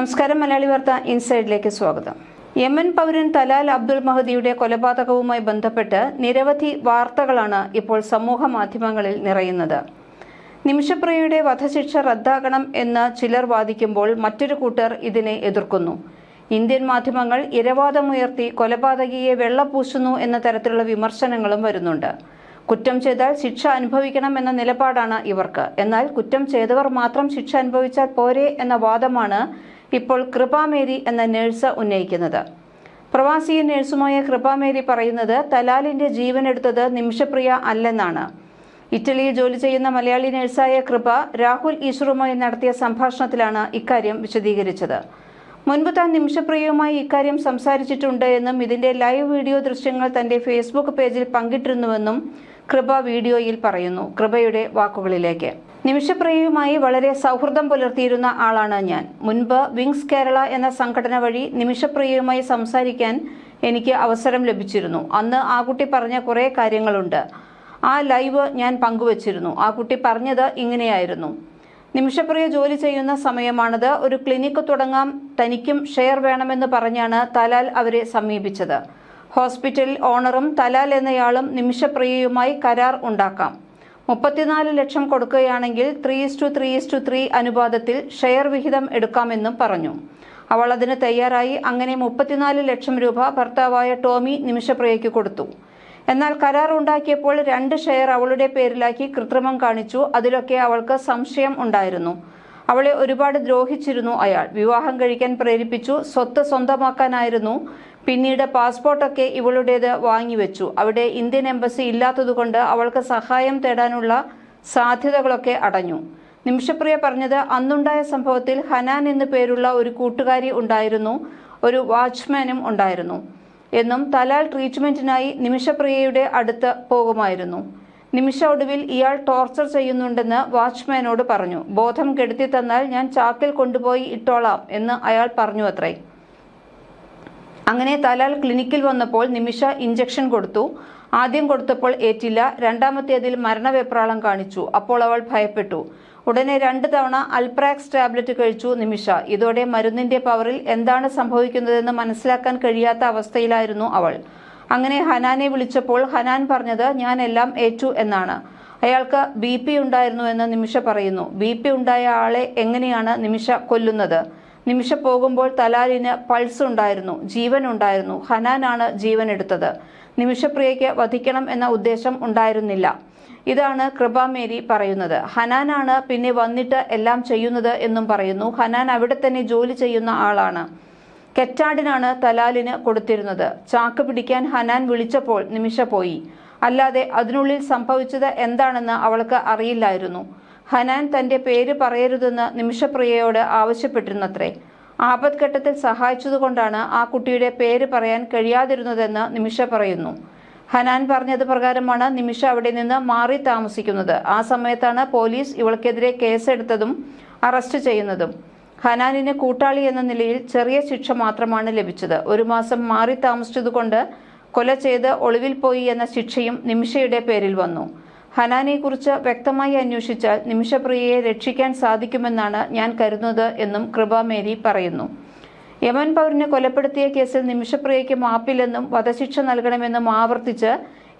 നമസ്കാരം മലയാളി വാർത്ത ഇൻസൈഡിലേക്ക് സ്വാഗതം. യമൻ പൗരൻ തലാൽ അബ്ദുൾ മഹദിയുടെ കൊലപാതകവുമായി ബന്ധപ്പെട്ട് നിരവധി വാർത്തകളാണ് ഇപ്പോൾ സമൂഹ മാധ്യമങ്ങളിൽ നിറയുന്നത്. നിമിഷപ്രിയയുടെ വധശിക്ഷ റദ്ദാക്കണം എന്ന് ചിലർ വാദിക്കുമ്പോൾ മറ്റൊരു കൂട്ടർ ഇതിനെ എതിർക്കുന്നു. ഇന്ത്യൻ മാധ്യമങ്ങൾ ഇരവാദമുയർത്തി കൊലപാതകിയെ വെള്ളപൂശുന്നു എന്ന തരത്തിലുള്ള വിമർശനങ്ങളും വരുന്നുണ്ട്. കുറ്റം ചെയ്താൽ ശിക്ഷ അനുഭവിക്കണം എന്ന നിലപാടാണ് ഇവർക്ക്. എന്നാൽ കുറ്റം ചെയ്തവർ മാത്രം ശിക്ഷ അനുഭവിച്ചാൽ പോരെ എന്ന വാദമാണ് ഇപ്പോൾ കൃപാമേരി എന്ന നേഴ്സ് ഉന്നയിക്കുന്നത്. പ്രവാസി നേഴ്സുമായ കൃപാമേരി പറയുന്നത് തലാലിന്റെ ജീവൻ എടുത്തത് നിമിഷപ്രിയ അല്ലെന്നാണ്. ഇറ്റലിയിൽ ജോലി ചെയ്യുന്ന മലയാളി നഴ്സായ കൃപ രാഹുൽ ഈശ്വറുമായി നടത്തിയ സംഭാഷണത്തിലാണ് ഇക്കാര്യം വിശദീകരിച്ചത്. മുൻപ് താൻ നിമിഷപ്രിയയുമായി ഇക്കാര്യം സംസാരിച്ചിട്ടുണ്ട് എന്നും ഇതിന്റെ ലൈവ് വീഡിയോ ദൃശ്യങ്ങൾ തന്റെ ഫേസ്ബുക്ക് പേജിൽ പങ്കിട്ടിരുന്നുവെന്നും കൃപ വീഡിയോയിൽ പറയുന്നു. കൃപയുടെ വാക്കുകളിലേക്ക്. നിമിഷപ്രിയയുമായി വളരെ സൗഹൃദം പുലർത്തിയിരുന്ന ആളാണ് ഞാൻ. മുൻപ് വിങ്സ് കേരള എന്ന സംഘടന വഴി നിമിഷപ്രിയയുമായി സംസാരിക്കാൻ എനിക്ക് അവസരം ലഭിച്ചിരുന്നു. അന്ന് ആ കുട്ടി പറഞ്ഞ കുറേ കാര്യങ്ങളുണ്ട്. ആ ലൈവ് ഞാൻ പങ്കുവച്ചിരുന്നു. ആ കുട്ടി പറഞ്ഞത് ഇങ്ങനെയായിരുന്നു. നിമിഷപ്രിയ ജോലി ചെയ്യുന്ന സമയമാണത്. ഒരു ക്ലിനിക്ക് തുടങ്ങാം. തനിക്കും ഷെയർ വേണമെന്ന് പറഞ്ഞാണ് തലാൽ അവരെ സമീപിച്ചത്. ഹോസ്പിറ്റൽ ഓണറും തലാൽ എന്നയാളും നിമിഷപ്രിയയുമായി കരാർ ഉണ്ടാക്കാം. മുപ്പത്തിനാല് ലക്ഷം കൊടുക്കുകയാണെങ്കിൽ three is to three is to three അനുപാതത്തിൽ ഷെയർ വിഹിതം എടുക്കാമെന്നും പറഞ്ഞു. അവൾ അതിന് തയ്യാറായി അങ്ങനെ മുപ്പത്തിനാല് ലക്ഷം രൂപ ഭർത്താവായ ടോമി നിമിഷപ്രിയയ്ക്ക് കൊടുത്തു. എന്നാൽ കരാർ ഉണ്ടാക്കിയപ്പോൾ രണ്ട് ഷെയർ അവളുടെ പേരിലാക്കി കൃത്രിമം കാണിച്ചു. അതിലൊക്കെ അവൾക്ക് സംശയം ഉണ്ടായിരുന്നു. അവളെ ഒരുപാട് ദ്രോഹിച്ചിരുന്നു അയാൾ. വിവാഹം കഴിക്കാൻ പ്രേരിപ്പിച്ചു. സ്വത്ത് സ്വന്തമാക്കാനായിരുന്നു. പിന്നീട് പാസ്പോർട്ടൊക്കെ ഇവളുടേത് വാങ്ങിവെച്ചു അവിടെ ഇന്ത്യൻ എംബസി ഇല്ലാത്തതുകൊണ്ട് അവൾക്ക് സഹായം തേടാനുള്ള സാധ്യതകളൊക്കെ അടഞ്ഞു. നിമിഷപ്രിയ പറഞ്ഞത് അന്നുണ്ടായ സംഭവത്തിൽ ഹനാൻ എന്നു പേരുള്ള ഒരു കൂട്ടുകാരി ഉണ്ടായിരുന്നു. ഒരു വാച്ച്മാനും ഉണ്ടായിരുന്നു. എന്നും തലാൽ ട്രീറ്റ്മെന്റിനായി നിമിഷപ്രിയയുടെ അടുത്ത് പോകുമായിരുന്നു. നിമിഷ ഒടുവിൽ ഇയാൾ ടോർച്ചർ ചെയ്യുന്നുണ്ടെന്ന് വാച്ച്മാനോട് പറഞ്ഞു. ബോധം കെടുത്തി തന്നാൽ ഞാൻ ചാക്കിൽ കൊണ്ടുപോയി ഇട്ടോളാം എന്ന് അയാൾ പറഞ്ഞു അത്രേ അങ്ങനെ തലാൽ ക്ലിനിക്കിൽ വന്നപ്പോൾ നിമിഷ ഇഞ്ചക്ഷൻ കൊടുത്തു. ആദ്യം കൊടുത്തപ്പോൾ ഏറ്റില്ല. രണ്ടാമത്തേതിൽ മരണവെപ്രാളം കാണിച്ചു. അപ്പോൾ അവൾ ഭയപ്പെട്ടു. ഉടനെ രണ്ട് തവണ അൽപ്രാക്സ് ടാബ്ലറ്റ് കഴിച്ചു നിമിഷ. ഇതോടെ മരുന്നിന്റെ പവറിൽ എന്താണ് സംഭവിക്കുന്നതെന്ന് മനസ്സിലാക്കാൻ കഴിയാത്ത അവസ്ഥയിലായിരുന്നു അവൾ. അങ്ങനെ ഹനാനെ വിളിച്ചപ്പോൾ ഹനാൻ പറഞ്ഞത് ഞാൻ എല്ലാം ഏറ്റു എന്നാണ്. അയാൾക്ക് ബി പി ഉണ്ടായിരുന്നു എന്ന് നിമിഷ പറയുന്നു. ബി പി ഉണ്ടായ ആളെ എങ്ങനെയാണ് നിമിഷ കൊല്ലുന്നത്? നിമിഷ പോകുമ്പോൾ തലാലിന് പൾസ് ഉണ്ടായിരുന്നു ജീവൻ ഉണ്ടായിരുന്നു. ഹനാനാണ് ജീവൻ എടുത്തത്. നിമിഷപ്രിയയ്ക്ക് വധിക്കണം എന്ന ഉദ്ദേശം ഉണ്ടായിരുന്നില്ല. ഇതാണ് കൃപാമേരി പറയുന്നത്. ഹനാനാണ് പിന്നെ വന്നിട്ട് എല്ലാം ചെയ്യുന്നത് എന്നും പറയുന്നു. ഹനാൻ അവിടെ തന്നെ ജോലി ചെയ്യുന്ന ആളാണ്. കെറ്റാടിനാണ് തലാലിന് കൊടുത്തിരുന്നത്. ചാക്ക് പിടിക്കാൻ ഹനാൻ വിളിച്ചപ്പോൾ നിമിഷ പോയി. അല്ലാതെ അതിനുള്ളിൽ സംഭവിച്ചത് എന്താണെന്ന് അവൾക്ക് അറിയില്ലായിരുന്നു. ഹനാൻ തന്റെ പേര് പറയരുതെന്ന് നിമിഷപ്രിയയോട് ആവശ്യപ്പെട്ടിരുന്നത്രേ. ആപത്ഘട്ടത്തിൽ സഹായിച്ചതുകൊണ്ടാണ് ആ കുട്ടിയുടെ പേര് പറയാൻ കഴിയാതിരുന്നതെന്ന് നിമിഷ പറയുന്നു. ഹനാൻ പറഞ്ഞത് പ്രകാരമാണ് നിമിഷ അവിടെ നിന്ന് മാറി താമസിക്കുന്നത്. ആ സമയത്താണ് പോലീസ് ഇവൾക്കെതിരെ കേസെടുത്തതും അറസ്റ്റ് ചെയ്യുന്നതും. ഹനാനിന് കൂട്ടാളി എന്ന നിലയിൽ ചെറിയ ശിക്ഷ മാത്രമാണ് ലഭിച്ചത്. ഒരു മാസം മാറി താമസിച്ചതുകൊണ്ട് കൊല ചെയ്ത് ഒളിവിൽ പോയി എന്ന ശിക്ഷയും നിമിഷയുടെ പേരിൽ വന്നു. ഹനാനെക്കുറിച്ച് വ്യക്തമായി അന്വേഷിച്ചാൽ നിമിഷപ്രിയയെ രക്ഷിക്കാൻ സാധിക്കുമെന്നാണ് ഞാൻ കരുതുന്നത് എന്നും കൃപാമേരി പറയുന്നു. യമൻ പൗരനെ കൊലപ്പെടുത്തിയ കേസിൽ നിമിഷപ്രിയയ്ക്ക് മാപ്പില്ലെന്നും വധശിക്ഷ നൽകണമെന്നും ആവർത്തിച്ച്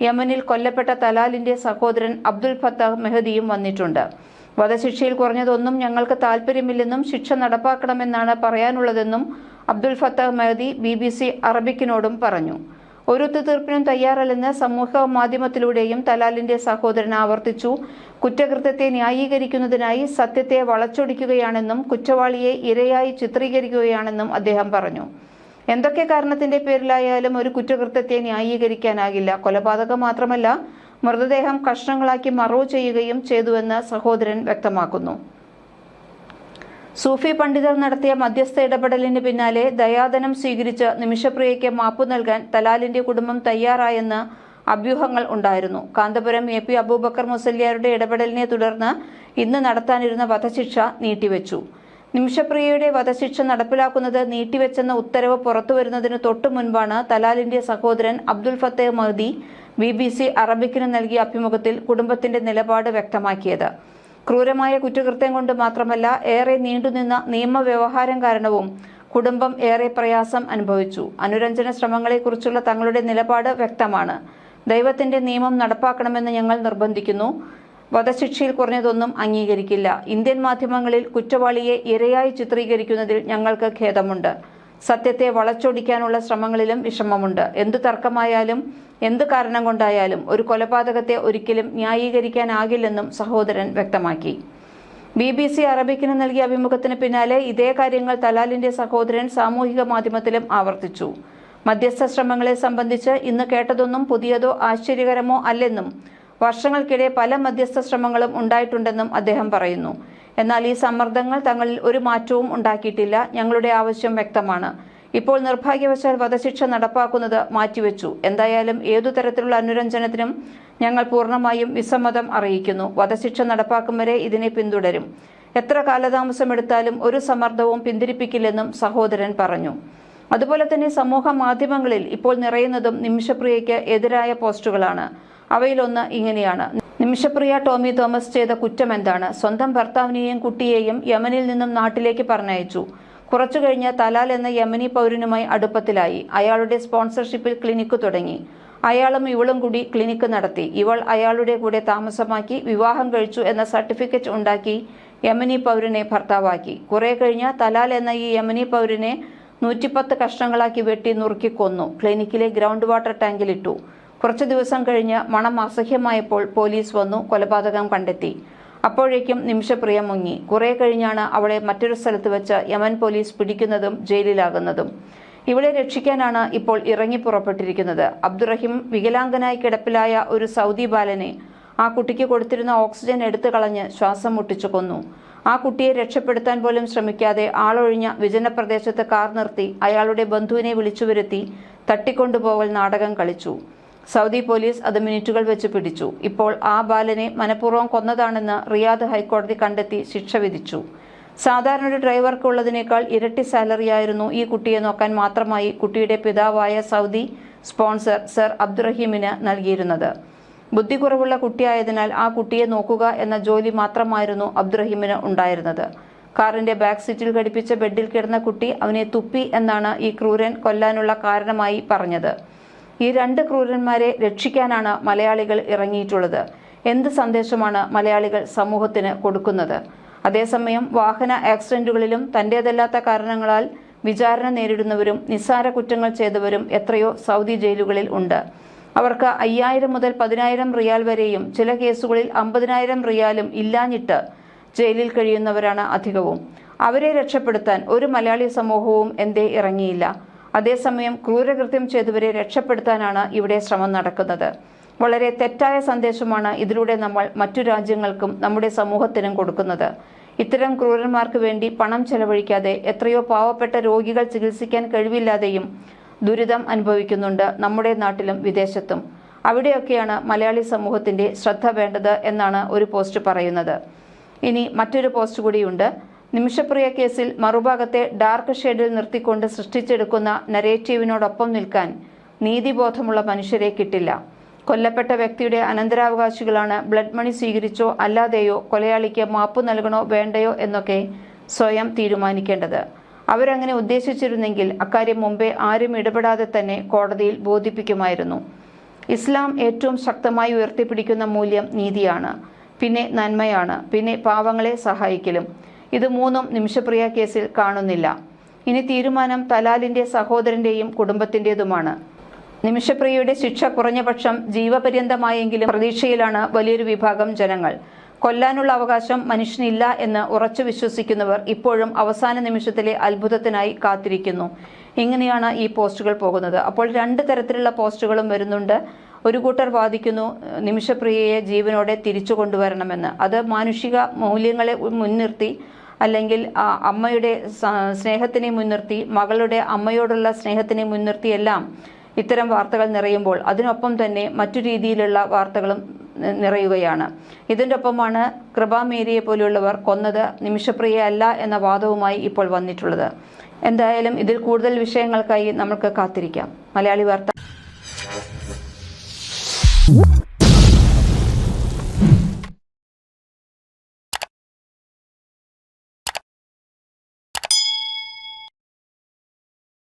യമനിൽ കൊല്ലപ്പെട്ട തലാലിന്റെ സഹോദരൻ അബ്ദുൽ ഫത്താഹ് മെഹദിയും വന്നിട്ടുണ്ട്. വധശിക്ഷയിൽ കുറഞ്ഞതൊന്നും ഞങ്ങൾക്ക് താല്പര്യമില്ലെന്നും ശിക്ഷ നടപ്പാക്കണമെന്നാണ് പറയാനുള്ളതെന്നും Abdul Fattah Mehdi B B C അറബിക്കിനോടും പറഞ്ഞു. ഒരു ഒത്തുതീർപ്പിനും തയ്യാറല്ലെന്ന് സമൂഹ മാധ്യമത്തിലൂടെയും തലാലിന്റെ സഹോദരൻ ആവർത്തിച്ചു. കുറ്റകൃത്യത്തെ ന്യായീകരിക്കുന്നതിനായി സത്യത്തെ വളച്ചൊടിക്കുകയാണെന്നും കുറ്റവാളിയെ ഇരയായി ചിത്രീകരിക്കുകയാണെന്നും അദ്ദേഹം പറഞ്ഞു. എന്തൊക്കെ കാരണത്തിന്റെ പേരിലായാലും ഒരു കുറ്റകൃത്യത്തെ ന്യായീകരിക്കാനാകില്ല. കൊലപാതകം മാത്രമല്ല മൃതദേഹം കഷ്ണങ്ങളാക്കി മറവ് ചെയ്യുകയും ചെയ്തുവെന്ന് സഹോദരൻ വ്യക്തമാക്കുന്നു. സൂഫി പണ്ഡിതർ നടത്തിയ മധ്യസ്ഥ ഇടപെടലിന് പിന്നാലെ ദയാധനം സ്വീകരിച്ച് നിമിഷപ്രിയയ്ക്ക് മാപ്പു നൽകാൻ തലാലിന്റെ കുടുംബം തയ്യാറായെന്ന് അഭ്യൂഹങ്ങൾ ഉണ്ടായിരുന്നു. കാന്തപുരം എ പി അബൂബക്കർ മുസല്യാരുടെ ഇടപെടലിനെ തുടർന്ന് ഇന്ന് നടത്താനിരുന്ന വധശിക്ഷ നീട്ടിവെച്ചു. നിമിഷപ്രിയയുടെ വധശിക്ഷ നടപ്പിലാക്കുന്നത് നീട്ടിവെച്ചെന്ന ഉത്തരവ് പുറത്തുവരുന്നതിന് തൊട്ടു മുൻപാണ് തലാലിന്റെ സഹോദരൻ Abdul Fattah Mahdi B B C അറബിക്കിന് നൽകിയ അഭിമുഖത്തിൽ കുടുംബത്തിന്റെ നിലപാട് വ്യക്തമാക്കിയത്. ക്രൂരമായ കുറ്റകൃത്യം കൊണ്ട് മാത്രമല്ല ഏറെ നീണ്ടുനിന്ന നിയമവ്യവഹാരം കാരണവും കുടുംബം ഏറെ പ്രയാസം അനുഭവിച്ചു. അനുരഞ്ജന ശ്രമങ്ങളെക്കുറിച്ചുള്ള തങ്ങളുടെ നിലപാട് വ്യക്തമാണ്. ദൈവത്തിന്റെ നിയമം നടപ്പാക്കണമെന്ന് ഞങ്ങൾ നിർബന്ധിക്കുന്നു. വധശിക്ഷയിൽ കുറഞ്ഞതൊന്നും അംഗീകരിക്കില്ല. ഇന്ത്യൻ മാധ്യമങ്ങളിൽ കുറ്റവാളിയെ ഇരയായി ചിത്രീകരിക്കുന്നതിൽ ഞങ്ങൾക്ക് ഖേദമുണ്ട്. സത്യത്തെ വളച്ചൊടിക്കാനുള്ള ശ്രമങ്ങളിലും വിഷമമുണ്ട്. എന്തു തർക്കമായാലും എന്ത് കാരണം കൊണ്ടായാലും ഒരു കൊലപാതകത്തെ ഒരിക്കലും ന്യായീകരിക്കാനാകില്ലെന്നും സഹോദരൻ വ്യക്തമാക്കി. ബി ബി സി അറബിക്കിന് നൽകിയ അഭിമുഖത്തിന് പിന്നാലെ ഇതേ കാര്യങ്ങൾ തലാലിന്റെ സഹോദരൻ സാമൂഹിക മാധ്യമത്തിലും ആവർത്തിച്ചു. മധ്യസ്ഥ ശ്രമങ്ങളെ സംബന്ധിച്ച് ഇന്ന് കേട്ടതൊന്നും പുതിയതോ ആശ്ചര്യകരമോ അല്ലെന്നും വർഷങ്ങൾക്കിടെ പല മധ്യസ്ഥ ശ്രമങ്ങളും ഉണ്ടായിട്ടുണ്ടെന്നും അദ്ദേഹം പറയുന്നു. എന്നാൽ ഈ സമ്മർദ്ദങ്ങൾ തങ്ങളിൽ ഒരു മാറ്റവും ഉണ്ടാക്കിയിട്ടില്ല. ഞങ്ങളുടെ ആവശ്യം വ്യക്തമാണ്. ഇപ്പോൾ നിർഭാഗ്യവശാൽ വധശിക്ഷ നടപ്പാക്കുന്നത് മാറ്റിവെച്ചു. എന്തായാലും ഏതു തരത്തിലുള്ള അനുരഞ്ജനത്തിനും ഞങ്ങൾ പൂർണമായും വിസമ്മതം അറിയിക്കുന്നു. വധശിക്ഷ നടപ്പാക്കും വരെ ഇതിനെ പിന്തുടരും. എത്ര കാലതാമസമെടുത്താലും ഒരു സമ്മർദ്ദവും പിന്തിരിപ്പിക്കില്ലെന്നും സഹോദരൻ പറഞ്ഞു. അതുപോലെ തന്നെ സമൂഹ മാധ്യമങ്ങളിൽ ഇപ്പോൾ നിറയുന്നതും നിമിഷപ്രിയയ്ക്ക് എതിരായ പോസ്റ്റുകളാണ്. അവയിലൊന്ന് ഇങ്ങനെയാണ്. നിമിഷപ്രിയ ടോമി തോമസ് ചെയ്ത കുറ്റം എന്താണ്? സ്വന്തം ഭർത്താവിനെയും കുട്ടിയെയും യമനിൽ നിന്നും നാട്ടിലേക്ക് പറഞ്ഞയച്ചു. കുറച്ചു കഴിഞ്ഞ് തലാൽ എന്ന യമനി പൗരനുമായി അടുപ്പത്തിലായി. അയാളുടെ സ്പോൺസർഷിപ്പിൽ ക്ലിനിക്ക് തുടങ്ങി. അയാളും ഇവളും കൂടി ക്ലിനിക്ക് നടത്തി. ഇവൾ അയാളുടെ കൂടെ താമസമാക്കി വിവാഹം കഴിച്ചു എന്ന സർട്ടിഫിക്കറ്റ് ഉണ്ടാക്കി യമനി പൗരനെ ഭർത്താവാക്കി. കുറെ കഴിഞ്ഞ തലാൽ എന്ന ഈ യമനി പൗരനെ നൂറ്റിപ്പത്ത് കഷ്ണങ്ങളാക്കി വെട്ടി നുറുക്കി കൊന്നു. ക്ലിനിക്കിലെ ഗ്രൗണ്ട് വാട്ടർ ടാങ്കിലിട്ടു. കുറച്ചു ദിവസം കഴിഞ്ഞ് മണം അസഹ്യമായപ്പോൾ പോലീസ് വന്നു കൊലപാതകം കണ്ടെത്തി. അപ്പോഴേക്കും നിമിഷപ്രിയ മുങ്ങി. കുറെ കഴിഞ്ഞാണ് അവളെ മറ്റൊരു സ്ഥലത്ത് വെച്ച് യമൻ പോലീസ് പിടിക്കുന്നതും ജയിലിലാകുന്നതും. ഇവളെ രക്ഷിക്കാനാണ് ഇപ്പോൾ ഇറങ്ങി പുറപ്പെട്ടിരിക്കുന്നത്. അബ്ദുറഹിം വികലാംഗനായി കിടപ്പിലായ ഒരു സൗദി ബാലനെ ആ കുട്ടിക്ക് കൊടുത്തിരുന്ന ഓക്സിജൻ എടുത്തു കളഞ്ഞ് ശ്വാസം മുട്ടിച്ചു കൊന്നു. ആ കുട്ടിയെ രക്ഷപ്പെടുത്താൻ പോലും ശ്രമിക്കാതെ ആളൊഴിഞ്ഞ വിജന പ്രദേശത്ത് കാർ നിർത്തി അയാളുടെ ബന്ധുവിനെ വിളിച്ചു വരുത്തി തട്ടിക്കൊണ്ടുപോകൽ നാടകം കളിച്ചു. സൗദി പോലീസ് അത് മിനിറ്റുകൾ വെച്ച് പിടിച്ചു. ഇപ്പോൾ ആ ബാലനെ മനഃപൂർവം കൊന്നതാണെന്ന് റിയാദ് ഹൈക്കോടതി കണ്ടെത്തി ശിക്ഷ വിധിച്ചു. സാധാരണ ഒരു ഡ്രൈവർക്ക് ഉള്ളതിനേക്കാൾ ഇരട്ടി സാലറിയായിരുന്നു ഈ കുട്ടിയെ നോക്കാൻ മാത്രമായി കുട്ടിയുടെ പിതാവായ സൗദി സ്പോൺസർ സർ അബ്ദുറഹീമിന് നൽകിയിരുന്നത്. ബുദ്ധിക്കുറവുള്ള കുട്ടിയായതിനാൽ ആ കുട്ടിയെ നോക്കുക എന്ന ജോലി മാത്രമായിരുന്നു അബ്ദുറഹീമിന് ഉണ്ടായിരുന്നത്. കാറിന്റെ ബാക്ക് സീറ്റിൽ ഘടിപ്പിച്ച ബെഡിൽ കിടന്ന കുട്ടി അവനെ തുപ്പി എന്നാണ് ഈ ക്രൂരൻ കൊല്ലാനുള്ള കാരണമായി പറഞ്ഞത്. ഈ രണ്ട് ക്രൂരന്മാരെ രക്ഷിക്കാനാണ് മലയാളികൾ ഇറങ്ങിയിട്ടുള്ളത്. എന്ത് സന്ദേശമാണ് മലയാളികൾ സമൂഹത്തിന് കൊടുക്കുന്നത്? അതേസമയം വാഹന ആക്സിഡന്റുകളിലും തന്റേതല്ലാത്ത കാരണങ്ങളാൽ വിചാരണ നേരിടുന്നവരും നിസ്സാര കുറ്റങ്ങൾ ചെയ്തവരും എത്രയോ സൗദി ജയിലുകളിൽ ഉണ്ട്. അവർക്ക് അയ്യായിരം മുതൽ പതിനായിരം റിയാൽ വരെയും ചില കേസുകളിൽ അമ്പതിനായിരം റിയാലും ഇല്ലാഞ്ഞിട്ട് ജയിലിൽ കഴിയുന്നവരാണ് അധികവും. അവരെ രക്ഷപ്പെടുത്താൻ ഒരു മലയാളി സമൂഹവും എന്തേ ഇറങ്ങിയില്ല. അതേസമയം ക്രൂരകൃത്യം ചെയ്തവരെ രക്ഷപ്പെടുത്താനാണ് ഇവിടെ ശ്രമം നടക്കുന്നത്. വളരെ തെറ്റായ സന്ദേശമാണ് ഇതിലൂടെ നമ്മൾ മറ്റു രാജ്യങ്ങൾക്കും നമ്മുടെ സമൂഹത്തിനും കൊടുക്കുന്നത്. ഇത്തരം ക്രൂരന്മാർക്ക് വേണ്ടി പണം ചെലവഴിക്കാതെ എത്രയോ പാവപ്പെട്ട രോഗികൾ ചികിത്സിക്കാൻ കഴിവില്ലാതെയും ദുരിതം അനുഭവിക്കുന്നുണ്ട് നമ്മുടെ നാട്ടിലും വിദേശത്തും. അവിടെയൊക്കെയാണ് മലയാളി സമൂഹത്തിന്റെ ശ്രദ്ധ വേണ്ടത് എന്നാണ് ഒരു പോസ്റ്റ് പറയുന്നത്. ഇനി മറ്റൊരു പോസ്റ്റ് കൂടിയുണ്ട്. നിമിഷപ്രിയ കേസിൽ മറുഭാഗത്തെ ഡാർക്ക് ഷെയ്ഡിൽ നിർത്തിക്കൊണ്ട് സൃഷ്ടിച്ചെടുക്കുന്ന നരേറ്റീവിനോടൊപ്പം നിൽക്കാൻ നീതിബോധമുള്ള മനുഷ്യരെ കിട്ടില്ല. കൊല്ലപ്പെട്ട വ്യക്തിയുടെ അനന്തരാവകാശികളാണ് ബ്ലഡ് മണി സ്വീകരിച്ചോ അല്ലാതെയോ കൊലയാളിക്ക് മാപ്പ് നൽകണോ വേണ്ടയോ എന്നൊക്കെ സ്വയം തീരുമാനിക്കേണ്ടത്. അവരങ്ങനെ ഉദ്ദേശിച്ചിരുന്നെങ്കിൽ അക്കാര്യം മുമ്പേ ആരും ഇടപെടാതെ തന്നെ കോടതിയിൽ ബോധിപ്പിക്കുമായിരുന്നു. ഇസ്ലാം ഏറ്റവും ശക്തമായി ഉയർത്തിപ്പിടിക്കുന്ന മൂല്യം നീതിയാണ്. പിന്നെ നന്മയാണ്. പിന്നെ പാവങ്ങളെ സഹായിക്കലും. ഇത് മൂന്നും നിമിഷപ്രിയ കേസിൽ കാണുന്നില്ല. ഇനി തീരുമാനം തലാലിന്റെ സഹോദരന്റെയും കുടുംബത്തിന്റേതുമാണ്. നിമിഷപ്രിയയുടെ ശിക്ഷ കുറഞ്ഞപക്ഷം ജീവപര്യന്തമായെങ്കിലും പ്രതീക്ഷയിലാണ് വലിയൊരു വിഭാഗം ജനങ്ങൾ. കൊല്ലാനുള്ള അവകാശം മനുഷ്യനില്ല എന്ന് ഉറച്ചു വിശ്വസിക്കുന്നവർ ഇപ്പോഴും അവസാന നിമിഷത്തിലെ അത്ഭുതത്തിനായി കാത്തിരിക്കുന്നു. ഇങ്ങനെയാണ് ഈ പോസ്റ്റുകൾ പോകുന്നത്. അപ്പോൾ രണ്ട് തരത്തിലുള്ള പോസ്റ്റുകളും വരുന്നുണ്ട്. ഒരു കൂട്ടർ വാദിക്കുന്നു നിമിഷപ്രിയയെ ജീവനോടെ തിരിച്ചു കൊണ്ടുവരണമെന്ന്. അത് മാനുഷിക മൂല്യങ്ങളെ മുൻനിർത്തി അല്ലെങ്കിൽ അമ്മയുടെ സ്നേഹത്തിനെ മുൻനിർത്തി മകളുടെ അമ്മയോടുള്ള സ്നേഹത്തിനെ മുൻനിർത്തിയെല്ലാം ഇത്തരം വാർത്തകൾ നിറയുമ്പോൾ അതിനൊപ്പം തന്നെ മറ്റു രീതിയിലുള്ള വാർത്തകളും നിറയുകയാണ്. ഇതിന്റെ ഒപ്പമാണ് കൃപാമേരിയെ പോലെയുള്ളവർ കൊന്നത് നിമിഷപ്രിയ അല്ല എന്ന വാദവുമായി ഇപ്പോൾ വന്നിട്ടുള്ളത്. എന്തായാലും ഇതിൽ കൂടുതൽ വിഷയങ്ങൾക്കായി നമുക്ക് കാത്തിരിക്കാം. മലയാളി വാർത്ത Ooh.